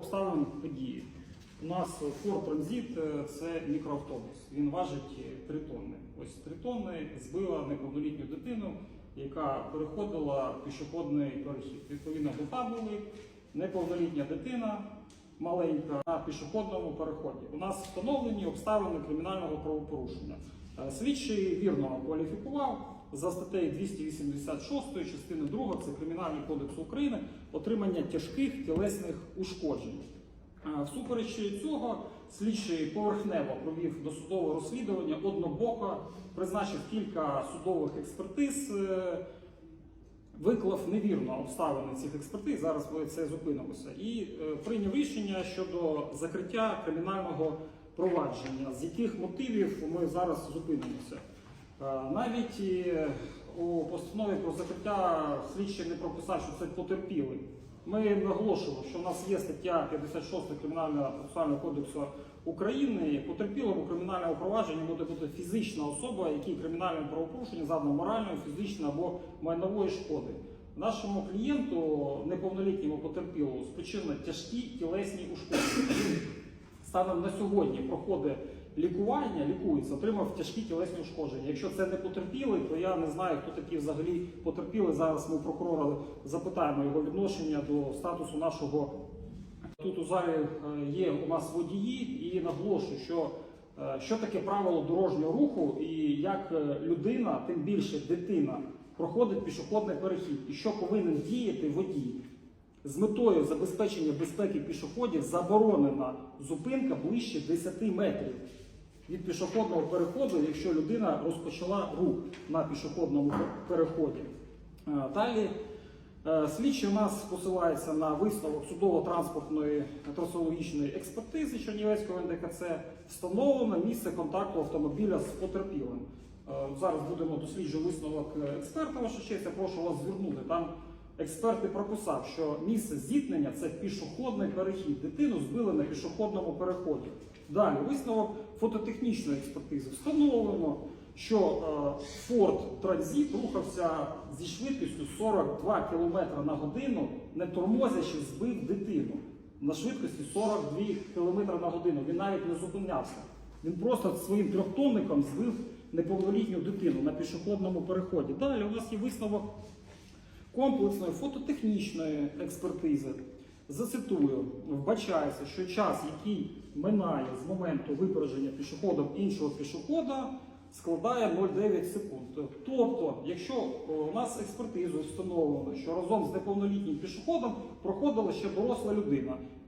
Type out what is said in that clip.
обставин події. У нас Ford Transit е, це мікроавтобус. Він важить 3 тонни. Ось 3 тонни збила неповнолітню дитину, яка переходила пішохідний перехід. Відповідно, бока були, неповнолітня дитина маленька на пішохідному переході. У нас встановлені обставини кримінального правопорушення. Е, Слідчий вірно кваліфікував за статтею 286 частини 2 це Кримінальний кодекс України отримання тяжких тілесних ушкоджень. Е, Всупереч цього, слідчий поверхнево провів досудове розслідування, однобоко призначив кілька судових експертиз, е, виклав невірно обставини цих експертиз. Зараз ми це зупинимося, і е, прийняв рішення щодо закриття кримінального провадження. З яких мотивів ми зараз зупинимося? Е, Навіть е, у постанові про закриття слідчий не прописав, що це потерпілий. Ми наголошували, що в нас є стаття 56 Кримінального процесуального кодексу України. Потерпілим у кримінальному провадженні може бути фізична особа, якій кримінальне правопорушення завдано моральної, фізичної або майнової шкоди. Нашому клієнту, неповнолітньому потерпілому, спричинено тяжкі тілесні ушкодження. Станом на сьогодні проходить лікування, лікується, отримав тяжкі тілесні ушкодження. Якщо це не потерпілий, то я не знаю, хто такий взагалі потерпілий. Зараз ми у прокурора запитаємо його відношення до статусу нашого. Тут у залі е, є у нас водії, і наголошую, що е, що таке правило дорожнього руху, і як е, людина, тим більше дитина, проходить пішохідний перехід, і що повинен діяти водій. З метою забезпечення безпеки пішоходів заборонена зупинка ближче 10 метрів від пішохідного переходу, якщо людина розпочала рух на пішохідному переході. Е, Далі е, слідчий у нас посилається на висновок судово-транспортної трасологічної експертизи Чернівецького НДКЦ. Встановлено місце контакту автомобіля з потерпілим. Е, Зараз будемо досліджувати висновок експерта, ваша честь, я прошу вас звернути. Там експерт і прописав, що місце зіткнення це пішохідний перехід. Дитину збили на пішохідному переході. Далі висновок фототехнічної експертизи. Встановлено, що е, Ford Transit рухався зі швидкістю 42 км на годину, не тормозячи, збив дитину на швидкості 42 км на годину. Він навіть не зупинявся. Він просто своїм трьохтонником збив неповнолітню дитину на пішохідному переході. Далі у нас є висновок комплексної фототехнічної експертизи. Зацитую, вбачається, що час, який минає з моменту випередження пішоходом іншого пішохода, складає 0,9 секунд. Тобто, якщо у нас експертизу встановлено, що разом з неповнолітнім пішоходом проходила ще доросла людина,